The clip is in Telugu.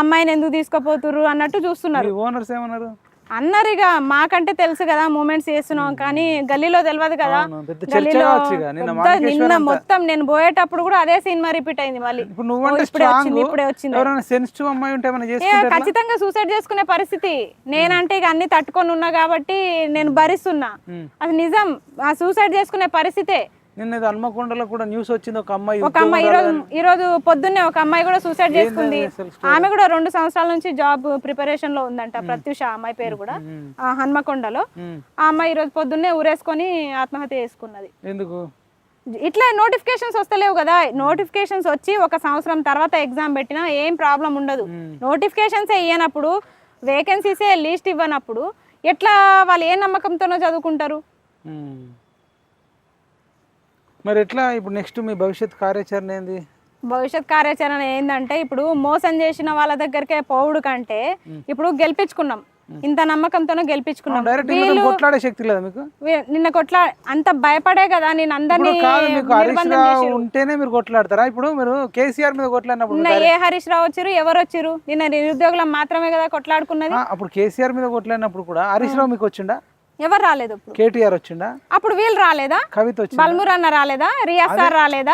అమ్మాయిని ఎందుకు తీసుకుపోతుర్రు అన్నట్టు చూస్తున్నారు. ఓనర్స్ ఏమన్నారు? అన్నారు ఇక మాకంటే తెలుసు కదా మూమెంట్స్ చేస్తున్నాం కానీ గల్లీలో తెలియదు కదా. గల్లీలో. నిన్న. మొత్తం నేను పోయేటప్పుడు కూడా అదే సినిమా రిపీట్ అయింది మళ్ళీ. ఇప్పుడు వచ్చింది ఇప్పుడే వచ్చింది. ఖచ్చితంగా సూసైడ్ చేసుకునే పరిస్థితి. నేనంటే ఇక అన్ని తట్టుకొని ఉన్నా కాబట్టి నేను భరిస్తున్నా. అది నిజం. ఆ సూసైడ్ చేసుకునే పరిస్థితే నిన్న హన్మకొండలో కూడా న్యూస్ వచ్చింది ఒక అమ్మాయి ఒక అమ్మాయి ఈరోజు ఈరోజు పొద్దున్నే ఒక అమ్మాయి కూడా సూసైడ్ చేసుకుంది. ఆమె కూడా రెండు సంవత్సరాల నుంచి జాబ్ ప్రిపరేషన్లో ఉందంట ప్రత్యూష ఆ అమ్మాయి పేరు కూడా హన్మకొండలో. ఆ అమ్మాయి ఈరోజు పొద్దున్నే ఊరేసుకొని ఆత్మహత్య చేసుకున్నది. ఎందుకు? ఇట్లా నోటిఫికేషన్స్ వస్తలేవు కదా. నోటిఫికేషన్స్ వచ్చి ఒక సంవత్సరం తర్వాత ఎగ్జామ్ పెట్టినా ఏం ప్రాబ్లం ఉండదు. నోటిఫికేషన్స్ ఇవ్వనప్పుడు వేకెన్సీసే లీస్ట్ ఇవ్వనప్పుడు ఎట్లా వాళ్ళు ఏ నమ్మకంతోనో చదువుకుంటారు. మరి ఎట్లా? ఇప్పుడు నెక్స్ట్ మీ భవిష్యత్ కార్యాచరణ ఏంది? భవిష్యత్ కార్యాచరణ ఏంటంటే ఇప్పుడు మోసం చేసిన వాళ్ళ దగ్గరికే పోవుడు కంటే ఇప్పుడు గెలిపించుకున్నాం. ఇంత నమ్మకంతోనే గెలిపించుకున్నాం. కొట్లాడే శక్తి లేదా మీకు? నిన్న కొట్లా అంత భయపడే కదా నేను అందరినీ. ఉంటేనే మీరు కొట్లాడతారా? ఇప్పుడు మీరు కేసీఆర్ మీద కొట్లాడినప్పుడు నిన్న ఏ హరీష్ రావు వచ్చిరు ఎవరు వచ్చిరు? నిన్న నిరుద్యోగులం మాత్రమే కదా కొట్లాడుకున్నది. అప్పుడు కేసీఆర్ మీద కొట్లాడినప్పుడు కూడా హరీష్ రావు మీకు వచ్చిండా? ఎవరు రాలేదు కేటీఆర్ వచ్చిండా? అప్పుడు వీళ్ళు రాలేదా? కవిత వచ్చిందా? బల్ముర్ అన్న రాలేదా? రియాజ్ సార్ రాలేదా?